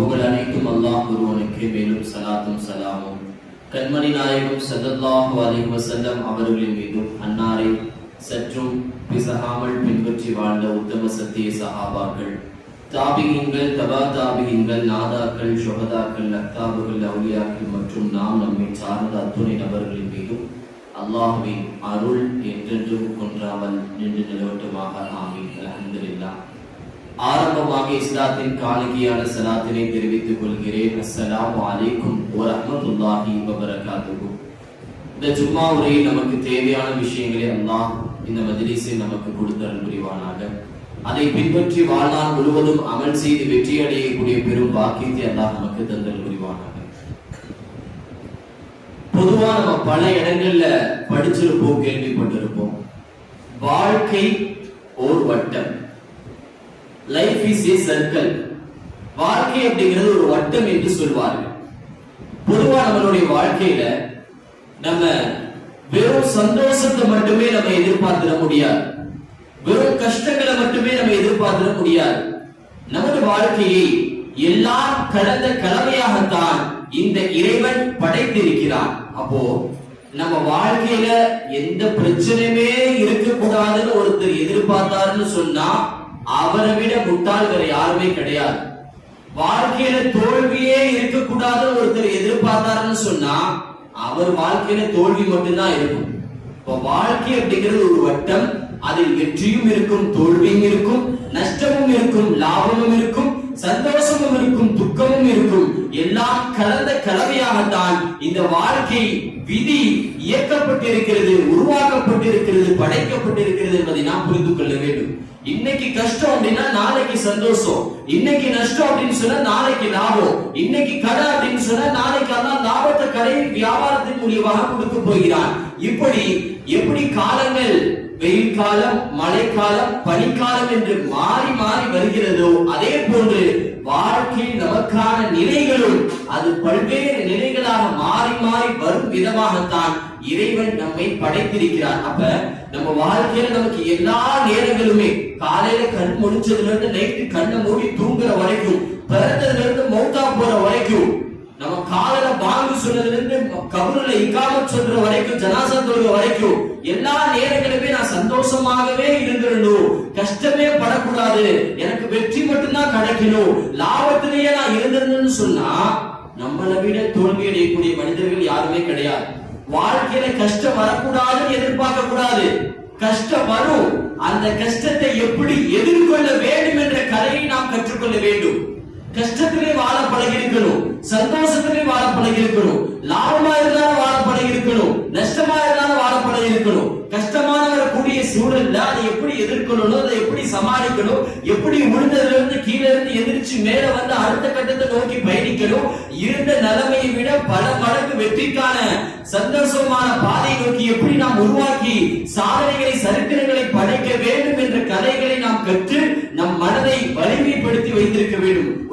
புகழ் அனைத்தும் அல்லாஹ் ஒருவனுக்கு மேலும் சலாத்தும் சலாமும். கண்மணி நாயகம் சதல்லாஹு அலி வசல்லம் அவர்களின் மீதும் அன்னாரை சற்றும் பிசகாமல் பின்பற்றி வாழ்ந்த உத்தம சத்திய சகாபாக்கள் தாபிகங்கள் தபா தாபிகங்கள் நாதாக்கள் ஷுஹதாக்கள் அக்தாபுகள் அவுலியாக்கள் மற்றும் நாம் நம்மை சார்ந்த அத்துணை நபர்களின் மீதும் அல்லாஹுவின் அருள் என்றென்றும் கொன்றாமல் நின்று நிலவட்டுமாக. ஆமீன். அலமதுல்லா ஆரம்பமாக இஸ்லாத்தின் காணிக்கையான சலாத்தினை தெரிவித்துக் கொள்கிறேன். அஸ்லாம் அலைக்கும் வரமத்துல்லாஹி வபரகாத்துஹு. இந்த ஜும்மா உரையில் நமக்கு தேவையான விஷயங்களை அல்லாஹ் இந்த மதிலீசை நமக்கு கொடுத்தல் புரிவானாக. அதை பின்பற்றி வாழ்நாள் முழுவதும் அமல் செய்து வெற்றி அடையக்கூடிய பெரும் பாக்கியத்தை அல்லாஹ் நமக்கு தந்தல் புரிவானாக. பொதுவா நம்ம பல இடங்கள்ல படிச்சிருப்போம் கேள்விப்பட்டிருப்போம். வாழ்க்கை ஓர் வட்டம். லைஃப் இஸ் ஏ சர்க்கிள் வாழ்க்கை அப்படிங்கிறது ஒரு வட்டம் என்று சொல்வார்கள். பொதுவா நம்மளுடைய வாழ்க்கையில நம்ம வெறும் சந்தோஷத்தை மட்டுமே நம்ம எதிர்பார்த்திட முடியாது. வெறும் கஷ்டங்களை மட்டுமே நம்ம எதிர்பார்த்திட முடியாது. நமது வாழ்க்கையை எல்லாம் கடந்த கலவையாகத்தான் இந்த இறைவன் படைத்திருக்கிறான். அப்போ நம்ம வாழ்க்கையில எந்த பிரச்சனையுமே இருக்கக்கூடாதுன்னு ஒருத்தர் எதிர்பார்த்தாருன்னு சொன்னா அவரை விட முட்டாள் வேற யாருமே கிடையாது. வாழ்க்கையில தோல்வியே இருக்கக்கூடாதுன்னு ஒருத்தர் எதிர்பார்த்தாருன்னு சொன்னா அவர் வாழ்க்கையில தோல்வி மட்டும்தான் இருக்கும். இப்போ வாழ்க்கை அப்படிங்கிறது ஒரு வட்டம். அதில் வெற்றியும் இருக்கும் தோல்வியும் இருக்கும் நஷ்டமும் இருக்கும் லாபமும் இருக்கும் சந்தோஷமும் இருக்கும் துக்கமும் இருக்கும். எல்லாம் கலந்த கலவையாகத்தான் இந்த வாழ்க்கை விதி இயக்கப்பட்டிருக்கிறது உருவாக்கப்பட்டிருக்கிறது படைக்கப்பட்டிருக்கிறது என்பதை நாம் புரிந்து கொள்ள வேண்டும். இன்னைக்கு கஷ்டம் அப்படின்னா நாளைக்கு சந்தோஷம். இன்னைக்கு நஷ்டம் அப்படின்னு சொன்னா நாளைக்கு லாபம். இன்னைக்கு கடை அப்படின்னு சொன்னா நாளைக்கு அதான் லாபத்தை கடையில் வியாபாரத்தின் மூலியமாக கொடுக்க போகிறான். இப்படி எப்படி காலங்கள் வெயில் காலம் மழைக்காலம் பனிக்காலம் என்று மாறி மாறி வருகிறதோ அதே போன்று வாழ்க்கையில் நமக்கான நிலைகளும் அது பல்வேறு நிலைகளாக மாறி மாறி வரும் விதமாகத்தான் இறைவன் நம்மை படைத்திருக்கிறார். அப்ப நம்ம வாழ்க்கையில நமக்கு எல்லா நேரங்களுமே காலையில கண் முடிச்சதுல இருந்து நைட்டு கண்ணை மூடி தூங்குற வரைக்கும் பிறந்ததுல இருந்து மௌத்தா போற வரைக்கும் நம்ம காலையில பாங்கு சொன்னதுல இருந்து கபருல இக்காமத் சொல்ற வரைக்கும் ஜனாசா தொழுக வரைக்கும் எல்லா நேரங்களுமே நான் சந்தோஷமாகவே இருந்திருந்தோம் கஷ்டமே படக்கூடாது. எனக்கு வெற்றி மட்டும்தான் கிடைக்கணும். லாபத்திலேயே நான் இருந்திருந்தேன்னு சொன்னா நம்மளை விட தோல்வி அடையக்கூடிய மனிதர்கள் யாருமே கிடையாது. வாழ்க்கையில கஷ்டம் வரக்கூடாதுன்னு எதிர்பார்க்க கூடாது. கஷ்டம் வரும். அந்த கஷ்டத்தை எப்படி எதிர்கொள்ள வேண்டும் என்ற கலையை நாம் கற்றுக்கொள்ள வேண்டும். கஷ்டத்திலே வாழ பழகி இருக்கணும் சந்தோஷத்திலே வாழ பழகி இருக்கணும் லாபமா இருந்தாலும் வாழ பழகி இருக்கணும் நஷ்டமா இருந்தாலும் வாழ பழகி இருக்கணும் கஷ்டமான வரக்கூடிய சூழல்ல அதை எப்படி எதிர்கொள்ளணும் அதை எப்படி சமாளிக்கணும் எப்படி முடிந்ததுல இருந்து கீழே இருந்து எதிர்த்து மேல வந்து அடுத்த கட்டத்தை நோக்கி பயணிக்கணும் இருந்த நிலைமையை விட பல மடங்கு வெற்றிக்கான சந்தோஷமான பாதை நோக்கி எப்படி நாம் உருவாக்கி சாதனைகளை சரித்திரங்களை படைக்க வேண்டும் என்ற கதைகளை நாம் கற்று நம் மனதை வலிமைப்படுத்தி வைத்திருக்க வேண்டும்.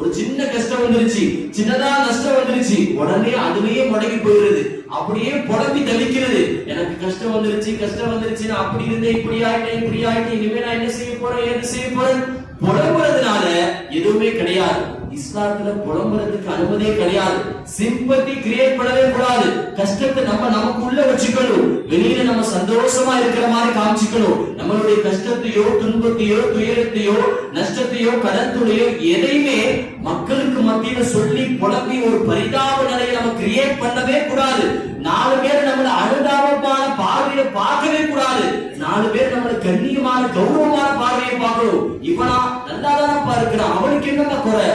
ஒரு சின்ன கஷ்டம் வந்துருச்சு. சின்னதா நஷ்டம் வந்துருச்சு. உடனே அதுலயே முடங்கி போயிருது அப்படியே புலம்பி தவிக்கிறது. எனக்கு கஷ்டம் வந்துருச்சு கஷ்டம் வந்துருச்சு நான் அப்படி இருந்தேன் இப்படி ஆயிட்டேன் இப்படி ஆயிட்டேன். இனிமே நான் என்ன செய்ய போறேன் என்ன செய்ய போறேன்? புலம்புறதுனால எதுவுமே கிடையாது. இஸ்லாத்துல புலம்புறதுக்கு அனுமதியே கிடையாது. சிம்பத்தி கிரியேட் பண்ணவே கூடாது. கஷ்டத்தை நம்ம நமக்குள்ள வச்சுக்கணும். வெளியில நம்ம சந்தோஷமா இருக்கிற மாதிரி காமிச்சுக்கணும். நம்மளுடைய கஷ்டத்தையோ துன்பத்தையோ துயரத்தையோ நஷ்டத்தையோ கடத்துடையோ எதையுமே மக்களுக்கு மத்தியில சொல்லி புலம்பி ஒரு பரிதாப நிலையை நம்ம கிரியேட் பண்ணவே கூடாது. நாலு பேர் நம்மள அனுதாபமான பார்வையை பார்க்கவே கூடாது. நாலு பேர் நம்மள கண்ணியமான கௌரவமான பார்வையை பார்க்கணும். இவனா நல்லா தானப்பா இருக்கிறான். அவனுக்கு என்னப்பா குறை?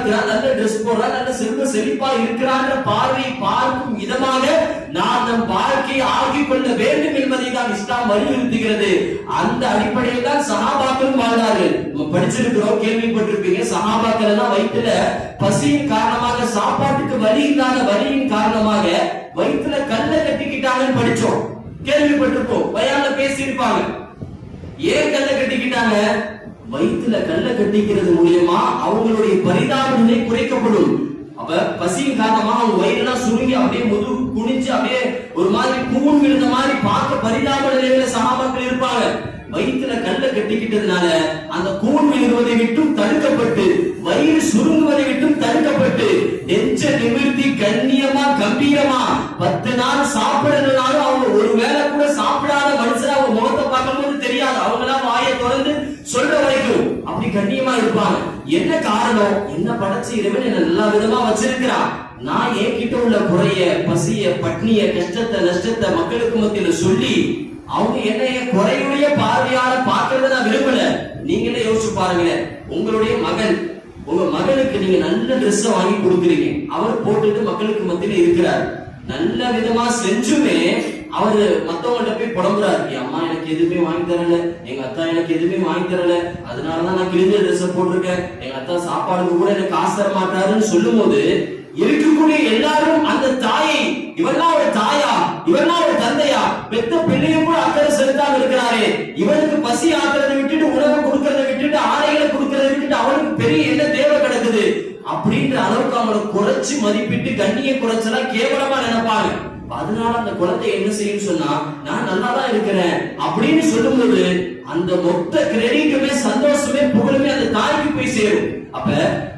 இருக்கிறான் நல்ல ட்ரெஸ் போடுறான் நல்ல செல்வ செழிப்பா இருக்கிறான்ற பார்வையை பார்க்கும் விதமாக நாம் நம் வாழ்க்கையை ஆகிக் கொள்ள வேண்டும் என்பதை தான் இஸ்லாம் வலியுறுத்துகிறது. அந்த அடிப்படையில் தான் சஹாபாக்களும் வாழ்ந்தார்கள். நம்ம படிச்சிருக்கிறோம் கேள்விப்பட்டிருப்பீங்க சகாபாக்கள் எல்லாம் வயிற்றுல பசியின் காரணமாக சாப்பாட்டுக்கு வலி இல்லாத வலியின் காரணமாக வயிற்றுல கல்ல கட்டிக்கிட்டாங்கன்னு படிச்சோம். கேள்விப்பட்டிருப்போம் பயான்ல பேசியிருப்பாங்க. ஏன் கல்ல கட்டிக்கிட்டாங்க? வயிற்றுல கல்ல கட்டிக்கிறது மூலியமா அவங்களுடைய பரிதாப நிலை குறைக்கப்படும். அப்ப பசியின் காரணமா அவங்க வயிறுலாம் சுருங்கி அப்படியே முது குனிஞ்சு அப்படியே ஒரு மாதிரி கூண் விழுந்த மாதிரி பார்க்க பரிதாப நிலையில சகாபாக்கள் இருப்பாங்க. வயிற்றுல கல்ல கட்டிக்கிட்டதுனால அந்த கூண் விழுவதை விட்டும் தடுக்கப்பட்டு வயிறு சுருங்குவதை விட்டும் தடுக்கப்பட்டு நெஞ்ச நிமிர்த்தி கண்ணியமா கம்பீரமா பத்து நாள் சாப்பிடணும்னாலும் அவங்க ஒரு வேளை கூட சாப்பிடாத மனுஷன் அவங்க முகத்தை பார்க்கும்போது தெரியாது அவங்களாம் வாயை திறந்து சொல்ற வரைக்கும் அப்படி கண்ணியமா இருப்பாங்க. என்ன காரணம்? என்ன படைச்சு இறைவன் என்ன எல்லா விதமா வச்சிருக்கிறான் நான் என்கிட்ட உள்ள குறைய பசிய பட்னிய கஷ்டத்தை நஷ்டத்தை மக்களுக்கு மத்தியில சொல்லி அவங்க என்னைய குறையுடைய பார்வையால பார்க்கறத நான் விரும்பல. நீங்களே யோசிச்சு பாருங்களேன். உங்களுடைய மகன் உங்க மகனுக்கு நீங்க நல்ல Dress வாங்கி கொடுக்குறீங்க. அவர் போட்டுட்டு மக்களுக்கு மத்தியில இருக்கிறார். நல்ல விதமா செஞ்சுமே அவரு மத்தவங்கள்ட்ட போய் புலம்புறாரு. என் அம்மா எனக்கு எதுவுமே வாங்கி தரல. எங்க அத்தா எனக்கு எதுவுமே வாங்கி தரல. அதனாலதான் நான் கிழிஞ்ச ட்ரெஸ் போட்டிருக்கேன். எங்க அத்தா சாப்பாடுக்கு கூட எனக்கு காசு தர மாட்டாருன்னு சொல்லும் போது இருக்கக்கூடிய எல்லாரும் அந்த தாயை இவன்லாம் ஒரு தாயா இவன்லாம் ஒரு தந்தையா பெத்த பிள்ளையும் கூட அக்கறை செலுத்தாம இருக்கிறாரே. இவனுக்கு பசி ஆக்குறதை விட்டுட்டு உணவு கொடுக்கறதை விட்டுட்டு ஆடைகளை கொடுக்கறதை விட்டுட்டு அவனுக்கு பெரிய என்ன தேவை கிடக்குது. அப்படின்ற அளவுக்கு அவங்களை குறைச்சு மதிப்பிட்டு கண்ணியை குறைச்சதா கேவலமா நினைப்பாங்க. அதனால அந்த குழந்தை என்ன செய்யும் சொன்னா நான் நல்லா தான் இருக்கிறேன் அப்படின்னு சொல்லும்போது அந்த மொத்த கிரெடிட்டுமே சந்தோஷமே புகழுமே அந்த தாய்க்கு போய் சேரும். அப்ப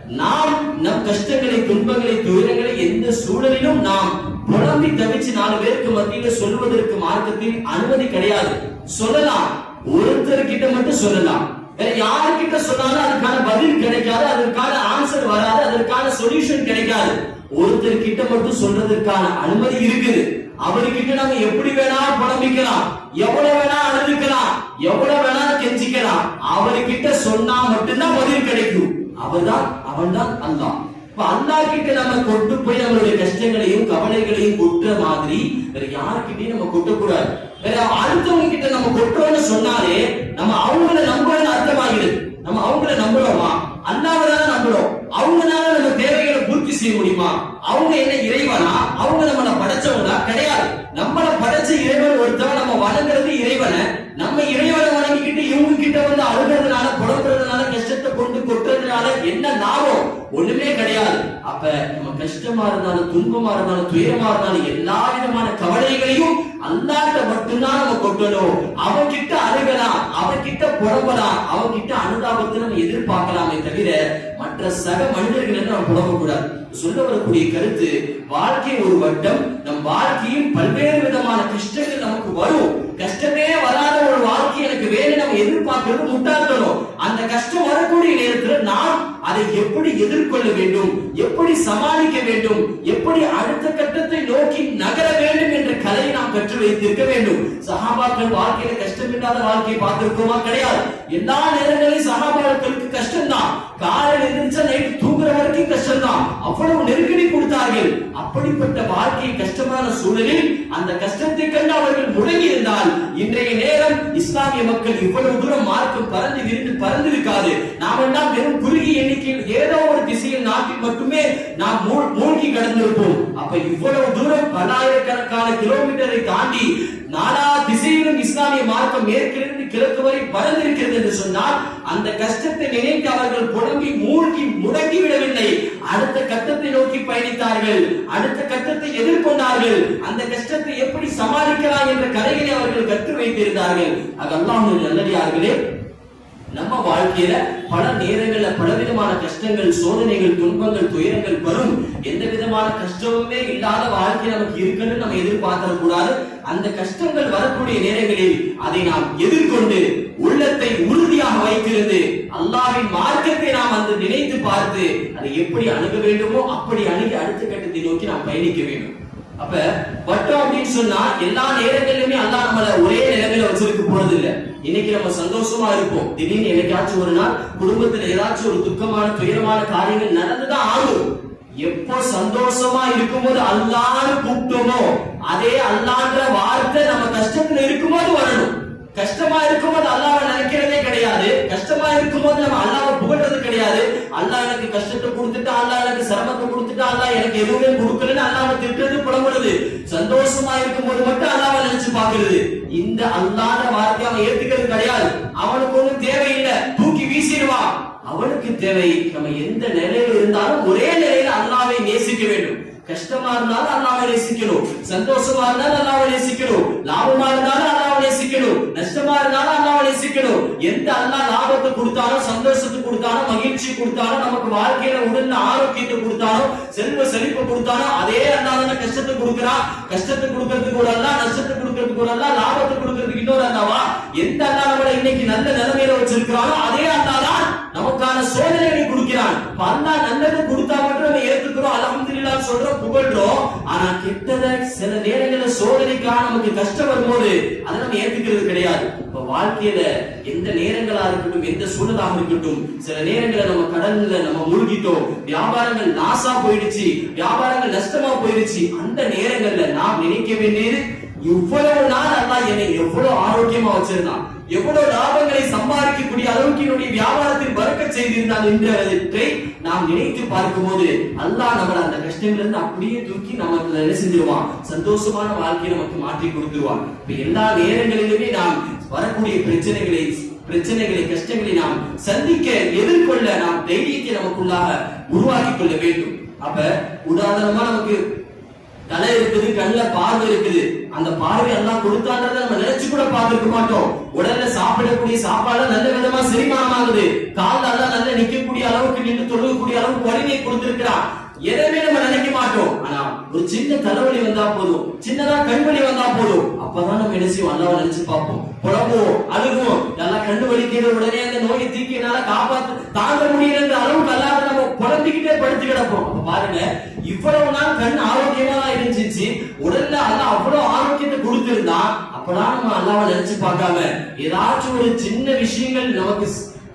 நாம் நம் கஷ்டங்களை துன்பங்களை துயரங்களை எந்த சூழலிலும் நாம் புலம்பி தவிச்சு நாலு பேருக்கு மத்தியில சொல்வதற்கு மார்க்கத்தில் அனுமதி கிடையாது. சொல்லலாம். ஒருத்தர் கிட்ட மட்டும் சொல்லலாம். வேற யாருக்கிட்ட சொன்னாலும் அதுக்கான பதில் கிடைக்காது அதற்கான ஆன்சர் வராது அதற்கான சொல்யூஷன் கிடைக்காது. ஒருத்தர் கிட்ட மட்டும் சொல்றதற்கான அனுமதி இருக்குது. அவர்கிட்ட நம்ம எப்படி வேணா புலம்பிக்கலாம் எவ்வளவு வேணா அழுதுக்கலாம் எவ்வளவு வேணா கெஞ்சிக்கலாம். அவர்கிட்ட சொன்னா மட்டும்தான் பதில் கிடைக்கும். அவர்தான் அவன்தான் அல்லாஹ். இப்ப அல்லா கிட்ட நம்ம கொண்டு போய் நம்மளுடைய கஷ்டங்களையும் கவலைகளையும் கொட்டுற மாதிரி வேற யாருக்கிட்டையும் நம்ம கொட்டக்கூடாது. வேற அடுத்தவங்க கிட்ட நம்ம கொட்டுறோம்னு சொன்னாலே நம்ம அவங்கள நம்புறது அர்த்தமாகிடுது நம்ம அவங்கள நம்புறோமா? கஷ்டமா இருந்தாலும் துன்பமா இருந்தாலும் துயரமா இருந்தாலும் எல்லா விதமான கவலைகளையும் அல்லாட்ட மட்டும்தான் நம்ம கொட்டணும். அவன் அழுகலாம் அவன் கிட்ட புலம்பலாம் அவன் அனுதாபத்தை நம்ம எதிர்பார்க்கலாமே தவிர மற்ற சக மனிதர்கள் நம்ம புலம்ப கூடாது சொல்ல வரக்கூடிய கருத்து வாழ்க்கை ஒரு வட்டம் நம் வாழ்க்கையில் பல்வேறு விதமான கஷ்டங்கள் நமக்கு வரும். கஷ்டமே வராத ஒரு வாழ்க்கை எனக்கு வேணும் நம்ம எதிர்பார்க்கிறது முட்டாள்தனம். அந்த கஷ்டம் வரக்கூடிய நேரத்தில் நாம் அதை எப்படி எதிர்கொள்ள வேண்டும்? எப்படி சமாளிக்க வேண்டும்? எப்படி அடுத்த கட்டத்தை நோக்கி நகர வேண்டும் என்ற கலையை நாம் கற்று வைத்திருக்க வேண்டும். சகாபாக்கள் வாழ்க்கையில கஷ்டம் இல்லாத வாழ்க்கையை பார்த்திருக்கோமா? கிடையாது. எல்லா நேரங்களிலும் சகாபாக்களுக்கு கஷ்டம்தான். காலையில் இருந்துச்சா நைட் தூங்குற வரைக்கும் கஷ்டம்தான். அவ்வளவு நெருக்கடி கொடுத்தார்கள். அப்படிப்பட்ட வாழ்க்கை கஷ்டமான சூழலில் அந்த கஷ்டத்தை கண்டு அவர்கள் முடங்கி ஆனால் இன்றைய நேரம் இஸ்லாமிய மக்கள் இவ்வளவு தூரம் மார்க்கம் பறந்து விரிந்து பறந்து இருக்காது நாம் எல்லாம் வெறும் குறுகிய எண்ணிக்கையில் ஏதோ ஒரு திசையில் நாட்டில் மட்டுமே நாம் மூழ்கி கடந்திருப்போம். அப்ப இவ்வளவு தூரம் பல்லாயிரக்கணக்கான கிலோமீட்டரை தாண்டி நாலா திசையிலும் இஸ்லாமிய மார்க்கம் மேற்கிலிருந்து கிழக்கு வரை பறந்திருக்கிறது என்று சொன்னால் அந்த கஷ்டத்தை நினைத்து அவர்கள் புலம்பி மூழ்கி முடங்கி விடவில்லை. அடுத்த கட்டத்தை நோக்கி பயணித்தார்கள். அடுத்த கட்டத்தை எதிர்கொண்டார்கள். அந்த கஷ்டத்தை எப்படி சமாளிக்கலாம் என்ற கலைகளை அவர்கள் கற்று வைத்திருந்தார்கள். அது அல்லாஹ் நல்லடியார்களே நம்ம வாழ்க்கையில பல நேரங்கள்ல பலவிதமான கஷ்டங்கள் சோதனைகள் துன்பங்கள் துயரங்கள் வரும். எந்த விதமான கஷ்டமுமே இல்லாத வாழ்க்கை நமக்கு இருக்குன்னு நம்ம எதிர்பார்த்தர கூடாது. அந்த கஷ்டங்கள் வரக்கூடிய நேரங்களில் அதை நாம் எதிர்கொண்டு உள்ளத்தை உறுதியாக வைத்திருந்து அல்லாவின் மார்க்கத்தை நாம் அந்த நினைத்து பார்த்து அதை எப்படி அணுக வேண்டுமோ அப்படி அணுகி அடுத்த கட்டத்தை நோக்கி நாம் பயணிக்க வேண்டும். அப்ப வட்டம் அப்படின்னு சொன்னா எல்லா நேரங்களிலுமே அல்லா நம்மள ஒரே நிலைமையில வச்சிருக்க போறது இல்ல இன்னைக்கு நம்ம சந்தோஷமா இருப்போம். திடீர்னு என்னைக்காச்சும் ஒரு நாள் குடும்பத்துல ஏதாச்சும் ஒரு துக்கமான துயரமான காரியங்கள் நடந்துதான் ஆகும். எப்போ சந்தோஷமா இருக்கும்போது அல்லான்னு கூப்பிட்டோமோ அதே அல்லான்ற வார்த்தை நம்ம கஷ்டத்துல இருக்கும்போது வரணும். கஷ்டமா இருக்கும்போது அல்லாவை நினைக்கிறதே கிடையாது. கஷ்டமா இருக்கும்போது நம்ம அல்லாவை புகழ்றது கிடையாது. அல்லாஹ் எனக்கு கஷ்டத்தை கொடுத்துட்டா அல்லா எனக்கு சிரமத்தை கொடுத்துட்டா அல்லா எனக்கு எதுவுமே கொடுக்கலன்னு அல்லாவை திட்டுறது புலம்புறது. சந்தோஷமா இருக்கும் போது மட்டும் அல்லாவை நினைச்சு பாக்குறது இந்த அல்லாத வார்த்தையை அவன் ஏத்துக்கிறது கிடையாது. அவனுக்கு ஒண்ணும் தேவையில்லை. தூக்கி வீசிடுவான். அவனுக்கு தேவை. நம்ம எந்த நிலையில இருந்தாலும் ஒரே நிலையில அல்லாவை நேசிக்க வேண்டும். கஷ்டமா இருந்தாலும் அல்லாவை நேசிக்கணும். சந்தோஷமா இருந்தாலும் அல்லாவை நேசிக்கணும். லாபமா இருந்தாலும் அல்லாவை நேசிக்கணும். நஷ்டமா இருந்தாலும் அல்லாவை நேசிக்கணும். எந்த அல்லா லாபத்தை கொடுத்தாலும் சந்தோஷத்தை கொடுத்தாலும் மகிழ்ச்சி கொடுத்தாலும் நமக்கு வாழ்க்கையில உடல் ஆரோக்கியத்தை கொடுத்தாலும் செல்வ செழிப்பை கொடுத்தாலும் அதே அல்லாஹ் தானே கஷ்டத்தை கொடுக்கிறான். கஷ்டத்தை கொடுக்கறதுக்கு ஒரு அல்லா நஷ்டத்தை கொடுக்கறதுக்கு ஒரு அல்லா லாபத்தை கொடுக்கறதுக்கு இன்னொரு அல்லாவா எந்த அல்லா நம்மளை இன்னைக்கு நல்ல நிலைமையில வச்சிருக்கிறாரோ அதே அல்லா தான் நமக்கான சோதனைகளை கொடுக்கிறான். இப்ப நல்லது கொடுத்தா மட்டும் நம்ம ஏத்துக்கிறோம். அலமதுல்லா சொல்றோம் புகழ்றோம். ஆனா கெட்டத சில நேரங்களில் சோதனைக்காக நமக்கு கஷ்டம் வரும்போது அதை நம்ம ஏத்துக்கிறது கிடையாது. இப்ப வாழ்க்கையில எந்த நேரங்களா இருக்கட்டும் எந்த சூழலாக இருக்கட்டும் சில நேரங்களை நம்ம கடல்ல நம்ம மூழ்கிட்டோம். வியாபாரங்கள் நாசா போயிடுச்சு. வியாபாரங்கள் நஷ்டமா போயிடுச்சு. அந்த நேரங்கள்ல நாம் நினைக்க வேண்டியது இவ்வளவு நாள் அல்லா என்னை எவ்வளவு ஆரோக்கியமா வச்சிருந்தான்? எவ்வளவு லாபங்களை சம்பாதிக்கக்கூடிய அளவுக்கு என்னுடைய வியாபாரத்தில் வறுக்க செய்திருந்தான் என்றதை நாம் நினைத்து பார்க்கும்போது அல்லாஹ் நம்மளை அந்த கஷ்டங்கள்ல இருந்து அப்படியே தூக்கி நமக்கு என்ன செஞ்சிருவான்? சந்தோஷமான வாழ்க்கையை நமக்கு மாற்றி கொடுத்துருவான். இப்ப எல்லா நேரங்களிலுமே நாம் வரக்கூடிய பிரச்சனைகளை பிரச்சனைகளை கஷ்டங்களை நாம் சந்திக்க எதிர்கொள்ள நாம் தைரியத்தை நமக்குள்ளாக உருவாக்கி கொள்ள வேண்டும். அப்ப உதாரணமா நமக்கு தலை இருக்குது கண்ணில் பார்வை இருக்குது. அந்த பார்வை எல்லாம் கொடுத்தான்றத நம்ம நினைச்சு கூட பார்த்திருக்க மாட்டோம். உடல்ல சாப்பிடக்கூடிய சாப்பாடு நல்ல விதமா செரிமானம் ஆகுது. கால்ல நல்ல நிக்கக்கூடிய அளவுக்கு நின்று தொழுகக்கூடிய அளவுக்கு வலிமை கொடுத்திருக்கிறான். எதையுமே நம்ம நினைக்க மாட்டோம். ஆனா ஒரு சின்ன தலைவலி வந்தா போதும். சின்னதா கண்வலி வந்தா போதும். அப்பதான் நம்ம என்ன செய்வோம்? அல்லாவை நினைச்சு பார்ப்போம். புலம்புவோம் அழுகுவோம். நல்லா கண்ணு வலிக்கிறது உடனே அந்த நோயை தீக்கி என்னால காப்பாத்து தாங்க முடியலன்ற அளவுக்கு அல்லாத நம்ம புலம்பிக்கிட்டே படுத்து கிடப்போம். அப்ப பாருங்க இவ்வளவு நாள் கண் ஆரோக்கியமா தான் இருந்துச்சு. உடல்ல அல்ல அவ்வளவு ஆரோக்கியத்தை கொடுத்திருந்தா அப்பதான் நம்ம அல்லாவை நினைச்சு பார்க்காம ஏதாச்சும் ஒரு சின்ன விஷயங்கள் நமக்கு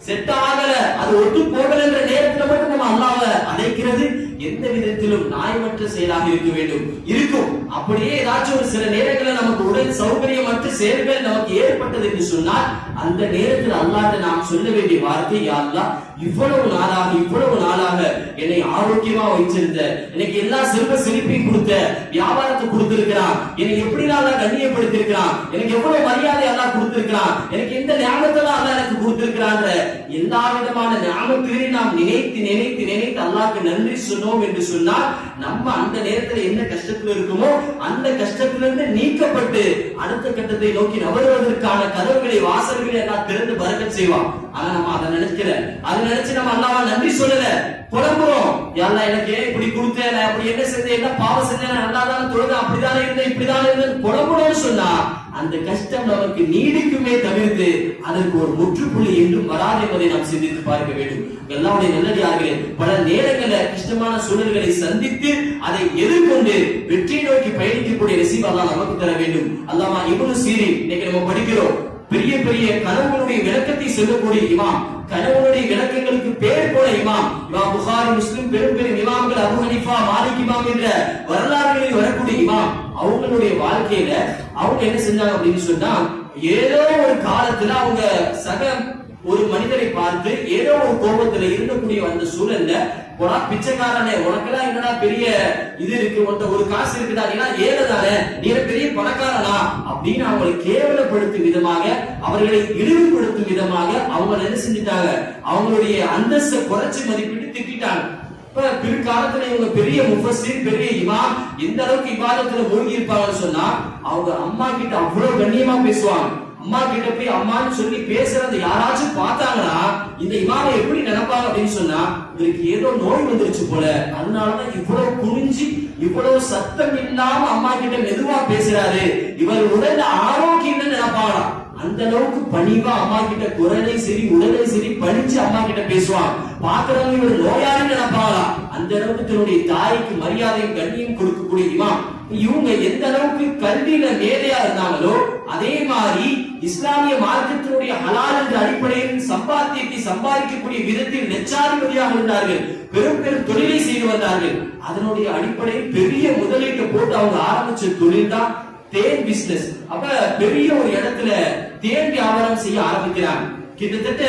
செட் ஆகல அது ஒட்டு போகலன்ற நேரத்துல மட்டும் நம்ம அல்லாவை அழைக்கிறது எந்த விதத்திலும் நியாயமற்ற செயலாக இருக்க வேண்டும். இருக்கும். அப்படியே ஏதாச்சும் ஒரு சில நேரங்களில் நமக்கு உடல் சௌகரியமற்ற செயல்கள் நமக்கு ஏற்பட்டது என்று சொன்னால் அந்த நேரத்தில் அல்லாட்ட நாம் சொல்ல வேண்டிய வார்த்தை யா இவ்வளவு நாளாக இவ்வளவு நாளாக என்னை ஆரோக்கியமா வைச்சிருந்த எனக்கு எல்லா செல்வ செழிப்பையும் கொடுத்த வியாபாரத்தை கொடுத்திருக்கிறான். என்னை எப்படி நான் கண்ணியப்படுத்திருக்கிறான் எனக்கு எவ்வளவு மரியாதை எல்லாம் கொடுத்திருக்கிறான். எனக்கு எந்த ஞாபகத்தெல்லாம் அல்லாஹ் எனக்கு கொடுத்திருக்கிறான் எல்லா விதமான ஞாபகத்திலையும் நாம் நினைத்து நினைத்து நினைத்து அல்லாக்கு நன்றி சொன்னோம் என்று சொன்னால் நம்ம அந்த நேரத்துல என்ன கஷ்டத்துல இருக்குமோ அந்த கஷ்டத்திலிருந்து நீக்கப்பட்டு அடுத்த கட்டத்தை நோக்கி நகருவதற்கான கதவுகளை வாசல்களை எல்லாம் திறந்து பறக்கச் செய்வான். ஆனா நம்ம அதை நினைக்கல. அதை நினைச்சு நம்ம அல்லாவா நன்றி சொல்லல. புலம்புறோம். யாரா எனக்கு ஏன் இப்படி கொடுத்தேன்? அப்படி என்ன செஞ்சேன்? என்ன பாவம் செஞ்சேன்? நல்லா தான் தொழுது அப்படிதானே இருந்தேன்? இப்படிதான் இருந்தேன்? புலம்புறோம்னு சொன்னா அந்த கஷ்டம் நமக்கு நீடிக்குமே தவிர்த்து அதற்கு ஒரு முற்றுப்புள்ளி என்றும் வராது என்பதை நாம் சிந்தித்து பார்க்க வேண்டும். எல்லாருடைய நல்லடியார்களே பல நேரங்களில் கஷ்டமான சூழல்களை சந்தித்து அதை எதிர்கொண்டு வெற்றி நோக்கி பயணிக்கக்கூடிய நசீப் அல்லாஹ் நமக்கு தர வேண்டும். அல்லாமா இவனு சீரி இன்னைக்கு நம்ம படிக்கிறோம். பெரிய பெரிய கனவுகளுடைய விளக்கத்தை சொல்லக்கூடிய இமாம் கனவுடைய விளக்கங்களுக்கு பேர் போல இமாம் இமாம் புகாரி முஸ்லிம் பெரும் பெரும் இமாம்கள் அபு ஹனிஃபா மாலிக் இமாம் என்ற வரலாறுகளில் வரக்கூடிய இமாம். அவங்களுடைய வாழ்க்கையில அவங்க என்ன செஞ்சாங்க அப்படின்னு சொன்னா ஏதோ ஒரு காலத்துல அவங்க சக ஒரு மனிதரை பார்த்து ஏதோ ஒரு கோபத்துல இருக்கக்கூடிய அந்த சூழல்ல போனா பிச்சைக்காரனே உனக்கெல்லாம் என்னடா பெரிய இது இருக்கு உன்ட்ட ஒரு காசு இருக்குடா நீனா ஏழைதானே நீ பெரிய பணக்காரனா? அப்படின்னு அவங்களை கேவலப்படுத்தும் விதமாக அவர்களை இழிவுபடுத்தும் விதமாக அவங்க என்ன செஞ்சுட்டாங்க? அவங்களுடைய அந்தஸ்தை குறைச்சு மதிப்பிட்டு திட்டாங்க பிற்காலத்துல இவங்க பெரிய முஃபஸிர் பெரிய இமாம் எந்த அளவுக்கு இவாதத்துல மூழ்கி இருப்பாங்கன்னு சொன்னா அவங்க அம்மா கிட்ட அவ்வளவு கண்ணியமா பேசுவாங்க. அம்மா கிட்ட போய் அம்மான்னு சொல்லி பேசுறத யாராச்சும் பார்த்தாங்கன்னா இந்த இமாவை எப்படி நினைப்பாங்க அப்படின்னு சொன்னா இவருக்கு ஏதோ நோய் வந்துருச்சு போல. அதனாலதான் இவ்வளவு குனிஞ்சு இவ்வளவு சத்தம் இல்லாம அம்மா கிட்ட மெதுவா பேசுறாரு. இவர் உடல் ஆரோக்கியம் நினைப்பாங்களாம் அந்த அளவுக்கு பணிவா அம்மா கிட்ட குரலை சரி உடலை சரி பணிச்சு அம்மா கிட்ட பேசுவான். பாக்குறவங்க இவர் நோயாளி நினைப்பாங்களா அந்த அளவுக்கு தன்னுடைய தாய்க்கு மரியாதையும் கண்ணியும் கொடுக்கக்கூடிய இமாம். இவங்க எந்த அளவுக்கு கல்வியில மேதையா இருந்தாங்களோ அதே மாதிரி இஸ்லாமிய மார்க்கத்தினுடைய ஹலால் என்ற அடிப்படையில் சம்பாத்தியத்தை சம்பாதிக்கக்கூடிய விதத்தில் நெச்சாதிபதியாக இருந்தார்கள். பெரும் பெரும் தொழிலை செய்து வந்தார்கள். அதனுடைய அடிப்படையில் பெரிய முதலீட்டை போட்டு அவங்க ஆரம்பிச்ச தொழில் தான் தேன் பிசினஸ் அப்ப பெரிய ஒரு இடத்துல தேன் வியாபாரம் செய்ய ஆரம்பிக்கிறான். கிட்டத்தட்ட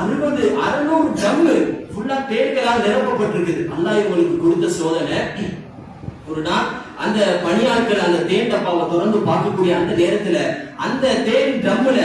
அறுபது அறுநூறு டம்மு ஃபுல்லா தேன்களால் நிரப்பப்பட்டிருக்குது. அல்லாஹ் இவங்களுக்கு கொடுத்த சோதனை. ஒரு நாள் அந்த பணியாட்கள் அந்த தேன் டப்பாவை திறந்து பார்க்கக்கூடிய அந்த நேரத்துல அந்த தேன் ட்ரம்ல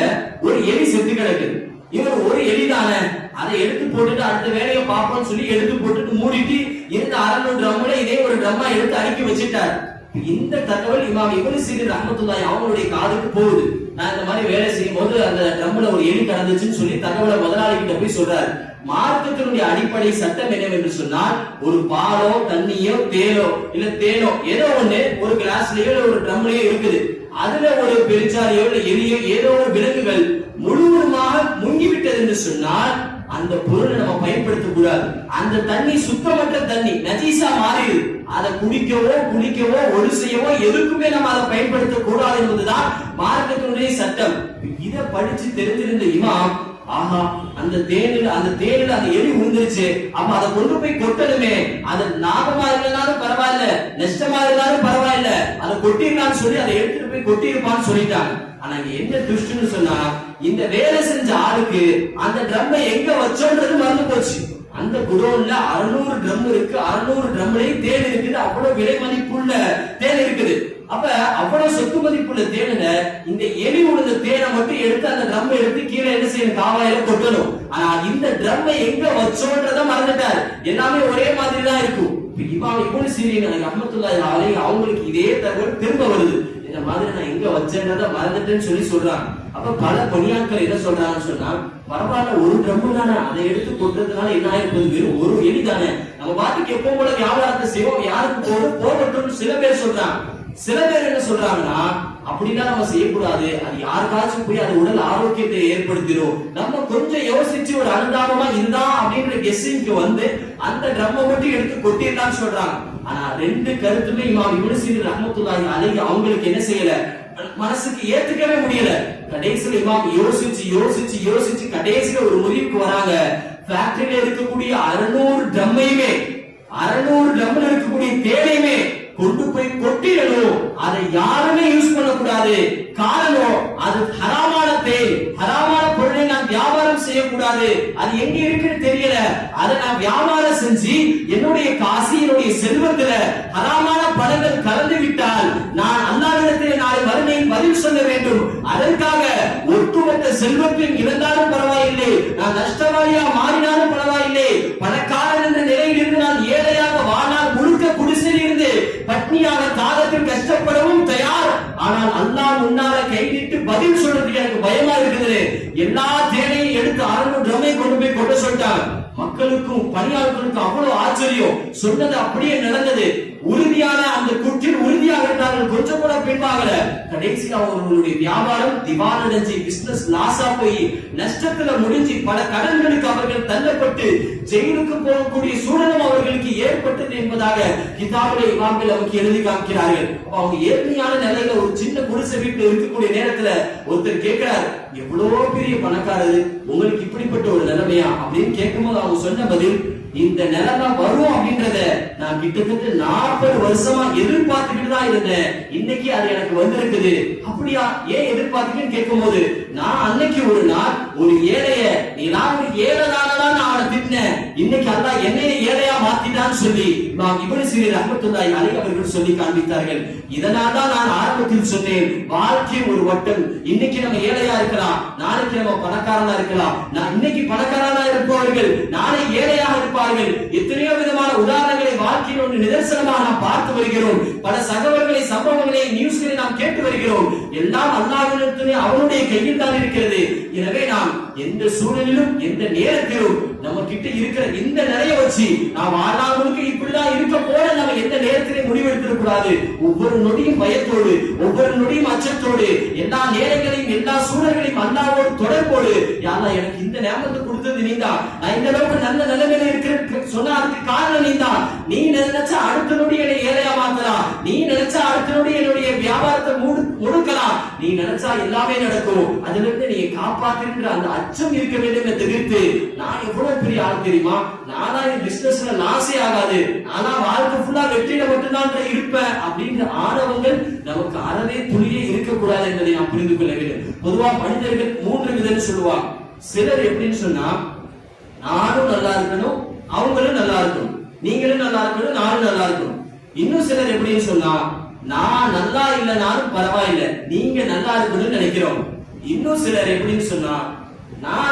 ஒரு எலி செத்து கிடக்குது இவர் ஒரு எலிதானே? அதை எடுத்து போட்டுட்டு அடுத்த வேலையை பார்ப்போம்னு சொல்லி எடுத்து போட்டுட்டு மூடிட்டு இருந்த அறநூறு ட்ரம்ல இதே ஒரு ட்ரம்மா எடுத்து அடுக்கி வச்சுட்டார். இந்த தகவல் இமாம் இவனு சீரி ரஹமத்துல்லாஹி அவங்களுடைய காதுக்கு போகுது. நான் இந்த மாதிரி வேலை செய்யும் போது அந்த ட்ரம்ல ஒரு எலி கடந்துச்சுன்னு சொல்லி தகவலை முதலாளி கிட்ட போய் சொல்றாரு. மார்க்கத்தினுடைய அடிப்படை சட்டம் என்னவென்று சொன்னால் ஒரு பாலோ தண்ணியோ தேலோ இல்ல தேனோ ஏதோ ஒண்ணு ஒரு கிளாஸ்லயோ இல்ல ஒரு ட்ரம்லயோ இருக்குது. அதுல ஒரு பெருச்சாலையோ இல்ல எலியோ ஏதோ ஒரு விலங்குகள் முழுவதுமாக முங்கிவிட்டது என்று சொன்னால் அந்த பொருளை நம்ம பயன்படுத்த கூடாது. அந்த தண்ணி சுத்தமற்ற தண்ணி நஜீசா மாறிடு. அதை குடிக்கவோ குளிக்கவோ ஒரு செய்யவோ எதுக்குமே நம்ம அதை பயன்படுத்த கூடாது என்பதுதான் மார்க்கத்தினுடைய சட்டம். இதை படிச்சு தெரிஞ்சிருந்த இமாம் ஆஹா அந்த தேனில் அந்த தேனில் அந்த எலி உழுந்துருச்சு. அப்ப அதை கொண்டு போய் கொட்டணுமே. அது லாபமா இல்லைனாலும் பரவாயில்ல நஷ்டமா இருந்தாலும் பரவாயில்ல. அதை கொட்டிருக்கான்னு சொல்லி அதை எடுத்துட்டு போய் கொட்டிருப்பான்னு சொல்லிட்டாங்க. ஆனா இங்க என்ன துஷ்டுன்னு சொன்னா இந்த வேலை செஞ்ச ஆளுக்கு அந்த ட்ரம்மை எங்க வச்சோன்றது மறந்து போச்சு. அந்த குடோன்ல அறுநூறு ட்ரம் இருக்கு. அறுநூறு ட்ரம்லையும் தேன் இருக்குது. அவ்வளவு விலை மதிப்புள்ள தேன் இருக்குது. அப்ப அவ்வளவு சொத்து மதிப்புள்ள தேனில இந்த எலி உழுந்த தேனை மட்டும் எடுத்து அந்த ட்ரம் எடுத்து கீழே என்ன செய்யணும்? காவாயில கொட்டணும். ஆனா இந்த ட்ரம்மை எங்க வச்சோன்றத மறந்துட்டார். எல்லாமே ஒரே மாதிரி தான் இருக்கும். இப்ப இவனு சீரியன் அஹமத்துல்லாஹி அலைஹி அவங்களுக்கு இதே தகவல் திரும்ப வருது. இந்த மாதிரி நான் எங்க வச்சேன்றத மறந்துட்டேன்னு சொல்லி சொல்றாங்க. அப்ப பல பணியாட்கள் என்ன சொல்றாங்கன்னு சொன்னா பரவாயில்ல ஒரு ட்ரம் தானே அதை எடுத்து கொட்டுறதுனால என்ன ஆயிருப்பது? வெறும் ஒரு எலி தானே. நம்ம பாட்டுக்கு எப்பவும் போல வியாபாரத்தை செய்வோம் யாருக்கு போடும் போகட்டும் சில பேர் சொல்றாங்க. சில பேர் என்ன சொல்றாங்கன்னா அப்படின்னா நம்ம செய்யக்கூடாது. அது யாருக்காச்சும் போய் அது உடல் ஆரோக்கியத்தை ஏற்படுத்திடும் நம்ம கொஞ்சம் யோசிச்சு ஒரு அனுதாபமா இருந்தா அப்படின்ற கெஸ்ஸிங்க்கு வந்து அந்த ட்ரம்மை மட்டும் எடுத்து கொட்டிடலாம்னு சொல்றாங்க. ஆனா ரெண்டு கருத்துமே இமாம் யூனிவர்சிட்டி ரஹமத்துல்லாஹி அலைஹி அவங்களுக்கு என்ன செய்யல? மனசுக்கு ஏத்துக்கவே முடியல. கடைசியில இமாம் யோசிச்சு யோசிச்சு யோசிச்சு கடைசியில ஒரு முடிவுக்கு வராங்க. ஃபேக்டரியில இருக்கக்கூடிய அறுநூறு ட்ரம்மையுமே அறுநூறு ட்ரம்ல இருக்கக்கூடிய தேனையுமே கொண்டு போய் கொட்டிடணும். அதை யாருமே யூஸ் பண்ணக்கூடாது. காரணம் அது ஹராமான தேன். ஹராமான பொருளை நான் வியாபாரம் செய்யக்கூடாது. அது எங்க இருக்குன்னு தெரியல. அதை நான் வியாபாரம் செஞ்சு என்னுடைய காசு என்னுடைய செல்வத்துல ஹராமான பணங்கள் கலந்து விட்டால் நான் அல்லாவிடத்திலே நாளை பதில் சொல்ல வேண்டும். அதற்காக ஒட்டுமொத்த செல்வத்தின் இழந்தாலும் பரவாயில்லை நான் நஷ்டவாளியா மாறினாலும் பரவாயில்லை. பணக்காரன் என்ற நிலையில் இருந்து நான் ஏழையாக வாழ்நாள் முழுக்க குடிசையில் இருந்து பட்னியாக காலத்தில் கஷ்டப்படவும் தயார். ஆனால் அல்லாஹ் முன்னால கைவிட்டு பதில் சொல்றதுக்கு எனக்கு பயமா இருக்குது எல்லா தேனையும் எடுத்து அறுநூறு ட்ரம்மை கொண்டு போய் கொண்டு சொல்லிட்டாங்க. மக்களுக்கும் பணியாளர்களுக்கும் அவ்வளவு ஆச்சரியம். சொன்னது அப்படியே நடந்தது. உறுதியான அந்த கூட்டம் உறுதியாக கொஞ்சம் கூட பின்வாங்கல. கடைசியில் அவர்களுடைய வியாபாரம் திவாலடைஞ்சு பிசினஸ் லாஸா போய் நஷ்டத்துல முடிஞ்சு பல கடன்களுக்கு அவர்கள் தள்ளப்பட்டு ஜெயிலுக்கு போகக்கூடிய சூழலும் அவர்களுக்கு ஏற்பட்டது என்பதாக கிதாபுடைய இமாம்கள் அவருக்கு எழுதி காமிக்கிறார்கள். அவங்க ஏழ்மையான நிலையில ஒரு சின்ன குடிசை வீட்டுல இருக்கக்கூடிய நேரத்துல ஒருத்தர் கேட்கிறார் எவ்வளவு பெரிய பணக்காரரு உங்களுக்கு இப்படிப்பட்ட ஒரு நிலைமையா? அப்படின்னு கேட்கும்போது அவங்க சொன்ன பதில் இந்த நிலைமை வரும் அப்படின்றத நான் கிட்டத்தட்ட நாற்பது வருஷமா எதிர்பார்த்துக்கிட்டு தான் இருந்தேன். இன்னைக்கு அது எனக்கு வந்திருக்குது. அப்படியா? ஏன் எதிர்பார்த்துக்கின்னு கேட்கும்போது நான் அன்னைக்கு ஒரு நாள் ஒரு ஏழைய நீ நான் ஒரு ஏழை தானதான் நான் அவனை திட்டினேன். இன்னைக்கு அல்லா என்னைய ஏழையா மாத்திட்டான்னு சொல்லி நான் இவனு சிறிய ரஹமத்துல்லாஹி அலைஹி அவர்கள் சொல்லி காண்பித்தார்கள். இதனால் தான் நான் ஆரம்பத்தில் சொன்னேன் வாழ்க்கை ஒரு வட்டம். இன்னைக்கு நம்ம ஏழையா இருக்கலாம் நாளைக்கு நம்ம பணக்காரனா இருக்கலாம். நான் இன்னைக்கு பணக்காரனா இருப்பவர்கள் நாளை ஏழையாக இருப்பார்கள் எத்தனையோ விதமான உதாரணங்களை வாழ்க்கையில் ஒன்று நிதர்சனமாக நாம் பார்த்து வருகிறோம். பல சகவல்களை சம்பவங்களை நியூஸ்களை நாம் கேட்டு வருகிறோம். எல்லாம் அல்லாஹ்விடத்திலே அவனுடைய கையில் தான் இருக்கிறது. எனவே நாம் எந்த சூழலிலும் எந்த நேரத்திலும் நம்ம கிட்ட இருக்கிற இந்த நிலைய வச்சு நாம் வாழ்நாளுக்கு இப்படிதான் இருக்க போல நம்ம எந்த நேரத்திலே முடிவெடுத்திட கூடாது ஒவ்வொரு நொடியும் பயத்தோடு ஒவ்வொரு நொடியும் அச்சத்தோடு எல்லா நேரங்களையும் எல்லா சூழல்களையும் அல்லாவோடு தொடர்போடு யாரா எனக்கு இந்த நேமத்தை கொடுத்தது நீங்க நான் இந்த அளவுக்கு நல்ல நிலைமையில இருக்கிறேன். சொன்னா அதுக்கு காரணம் நீதான் நீ நினைச்சா அடுத்தனுடைய என்னை ஏழையா மாத்தலாம் நீ நினைச்சா அடுத்தனுடைய என்னுடைய வியாபாரத்தை மூடு முடுக்கலாம் நீ நினைச்சா எல்லாமே நடக்கும். அதுல இருந்து நீ காப்பாற்றுகின்ற அந்த அச்சம் இருக்க வேண்டும் தவிர்த்து நான் எவ்வளவு பெரிய ஆள் தெரியுமா? நானா என் பிசினஸ்ல லாஸே ஆகாது. ஆனா வாழ்க்கை ஃபுல்லா வெற்றியில மட்டும்தான் இருப்பேன் அப்படின்ற ஆணவங்கள் நமக்கு அறவே துளியே இருக்கக்கூடாது என்பதை நாம் புரிந்து கொள்ள வேண்டும். பொதுவா மனிதர்கள் மூன்று விதம்னு சொல்லுவாங்க. சிலர் எப்படின்னு சொன்னா நானும் நல்லா இருக்கணும் அவங்களும் நல்லா இருக்கணும். நீங்களும் நல்லா இருக்கணும் நானும் நல்லா இருக்கணும். இன்னும் சிலர் எப்படின்னு சொன்னா நான் நல்லா இல்லைனாலும் பரவாயில்லை. நீங்க நல்லா இருக்கணும்னு நினைக்கிறோம். இன்னும் சிலர் எப்படின்னு சொன்னா நான்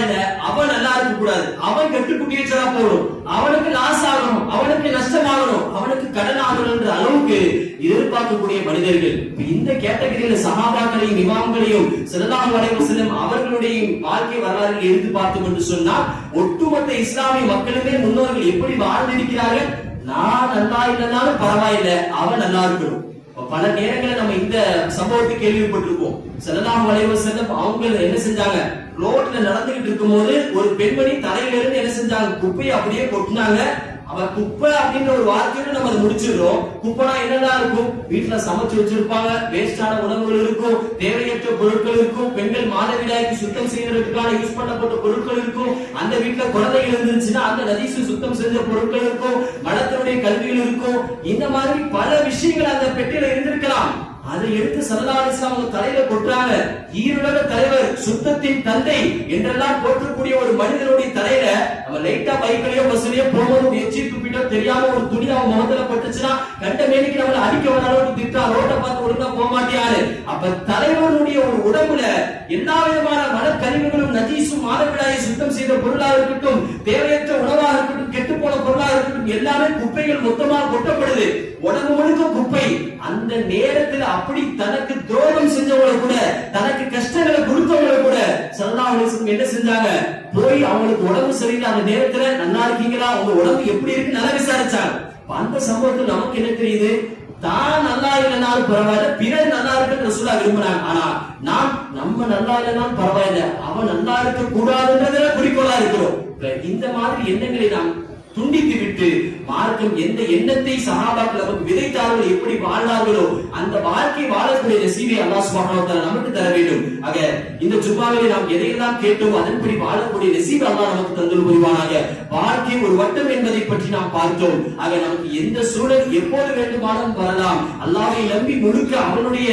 இல்ல அவன் நல்லா இருக்க கூடாது அவன் கெட்டு குட்டியச்சா போடும் அவனுக்கு லாஸ் ஆகணும். அவனுக்கு நஷ்டம் ஆகணும் அவனுக்கு கடன் ஆகணும்ன்ற அளவுக்கு எதிர்பார்க்கக்கூடிய மனிதர்கள். இந்த கேட்டகரியில சகாபாக்களையும் இமாம்களையும் சிறதாக வளைவு செல்லும் அவர்களுடைய வாழ்க்கை வரலாறுகள் எடுத்து பார்த்தோம் என்று சொன்னால் ஒட்டுமொத்த இஸ்லாமிய மக்களுமே முன்னோர்கள் எப்படி வாழ்ந்திருக்கிறார்கள்? நான் நல்லா இல்லைனாலும் பரவாயில்லை. அவன் நல்லா இருக்கணும். பல நேரங்களில் நம்ம இந்த சம்பவத்தை கேள்விப்பட்டிருப்போம். செல்லலாம் வளைவு செல்லம் அவங்க என்ன செஞ்சாங்க? ரோட்ல நடந்துகிட்டு இருக்கும்போது ஒரு பெண்மணி தலையில இருந்து என்ன செஞ்சாங்க? குப்பையை அப்படியே கொட்டினாங்க. அவர் குப்பை அப்படின்ற ஒரு வார்த்தையோட நம்ம அதை முடிச்சிடுறோம். குப்பைனா என்னெல்லாம் இருக்கும்? வீட்டுல சமைச்சு வச்சிருப்பாங்க. வேஸ்டான உணவுகள் இருக்கும். தேவையற்ற பொருட்கள் இருக்கும். பெண்கள் மாதவிடாய்க்கு சுத்தம் செய்யறதுக்கான யூஸ் பண்ணப்பட்ட பொருட்கள் இருக்கும். அந்த வீட்டுல குழந்தைகள் இருந்துச்சுன்னா அந்த நதிசு சுத்தம் செஞ்ச பொருட்கள் இருக்கும். மனத்தினுடைய கல்விகள் இருக்கும். இந்த மாதிரி பல விஷயங்கள் அந்த பெட்டியில இருந்திருக்கலாம். அதை எடுத்து சரதாரிசம் அவங்க தலையில கொட்டுறாங்க. ஈருலக தலைவர் சுத்தத்தின் தந்தை என்றெல்லாம் போற்றக்கூடிய ஒரு மனிதனுடைய தலையில நம்ம லைட்டா பைக்கிலயோ பஸ்லயோ போகும்போது ஒரு எச்சி துப்பிட்டோ தெரியாம ஒரு துணி அவன் முகத்துல பட்டுச்சுன்னா கண்ட மேனிக்கு நம்மள அடிக்க வர திட்டா ரோட்டை பார்த்து ஒழுங்கா போக மாட்டியாரு அப்ப தலைவனுடைய ஒரு உடம்புல எல்லா விதமான மனக்கழிவுகளும் நஜீசும் மாதவிடாயை சுத்தம் செய்த பொருளாக இருக்கட்டும் தேவையற்ற உணவாக இருக்கட்டும் கெட்டு போன பொருளாக இருக்கட்டும் எல்லாமே குப்பைகள் மொத்தமாக கொட்டப்படுது. உடம்பு முழுக்க குப்பை. அந்த நேரத்துல அப்படி தனக்கு துரோகம் செஞ்சவங்களை கூட தனக்கு கஷ்டங்களை கொடுத்தவங்களை கூட என்ன செஞ்சாங்க? போய் அவங்களுக்கு உடம்பு சரியில்லை. அந்த நேரத்துல நல்லா இருக்கீங்களா? உங்க உடம்பு எப்படி இருக்கு நல்லா விசாரிச்சாங்க. அந்த சம்பவத்துல நமக்கு என்ன தெரியுது? தான் நல்லா இல்லைனாலும் பரவாயில்ல பிறர் நல்லா இருக்குன்னு ரசூலா விரும்புறாங்க. ஆனா நாம் நம்ம நல்லா இல்லைனாலும் பரவாயில்ல. அவன் நல்லா இருக்க கூடாதுன்றதுல குறிக்கோளா இருக்கிறோம். இந்த மாதிரி எண்ணங்களை நாம் துண்டித்து விட்டு மார்க்கம் எந்த எண்ணத்தை சகாபாக்கள் நமக்கு விதைத்தார்கள் எப்படி வாழ்ந்தார்களோ அந்த வாழ்க்கை வாழக்கூடிய நசீவை அல்லா சுப்ஹானஹு நமக்கு தர வேண்டும். ஆக இந்த ஜும்மாவிலே நாம் எதையெல்லாம் கேட்டோம் அதன்படி வாழக்கூடிய நசீப் அல்லா நமக்கு தந்தல் புரிவானாக. வாழ்க்கை ஒரு வட்டம் என்பதை பற்றி நாம் பார்த்தோம். ஆக நமக்கு எந்த சூழல் எப்போது வேண்டுமானாலும் வரலாம். அல்லாவை நம்பி முழுக்க அவனுடைய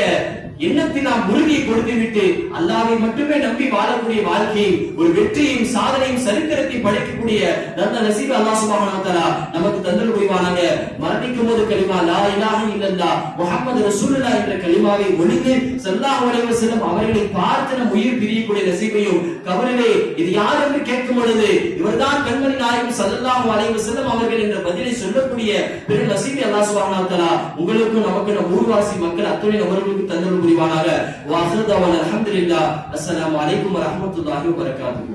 எண்ணத்தினால் நாம் கொடுத்து விட்டு அல்லாவை மட்டுமே நம்பி வாழக்கூடிய வாழ்க்கை ஒரு வெற்றியும் சாதனையும் சரித்திரத்தை படைக்கக்கூடிய நல்ல நசீப் அல்லா சுப்ஹானஹு நமக்கு தந்தல் புரிவானாக மரணிக்கும் போது கலிமா லா இலாஹ இல்லந்தா முகமது ரசூலுல்லா என்ற கலிமாவை ஒழுங்கு ஸல்லல்லாஹு அலைஹி செல்லும் அவர்களை பார்த்து நம் உயிர் பிரியக்கூடிய நசீபையும் கபரிலே இது யார் என்று கேட்கும் பொழுது இவர்தான் கண்மணி நாயகம் ஸல்லல்லாஹு அலைஹி செல்லும் அவர்கள் என்ற பதிலை சொல்லக்கூடிய பெரும் நசீபி அல்லா சுப்ஹானஹு உங்களுக்கும் நமக்கு நம் ஊர்வாசி மக்கள் அத்துணை நபர்களுக்கு தந்தல் تقريبا رأي وآخر دعوانا الحمد لله. السلام عليكم ورحمة الله وبركاته.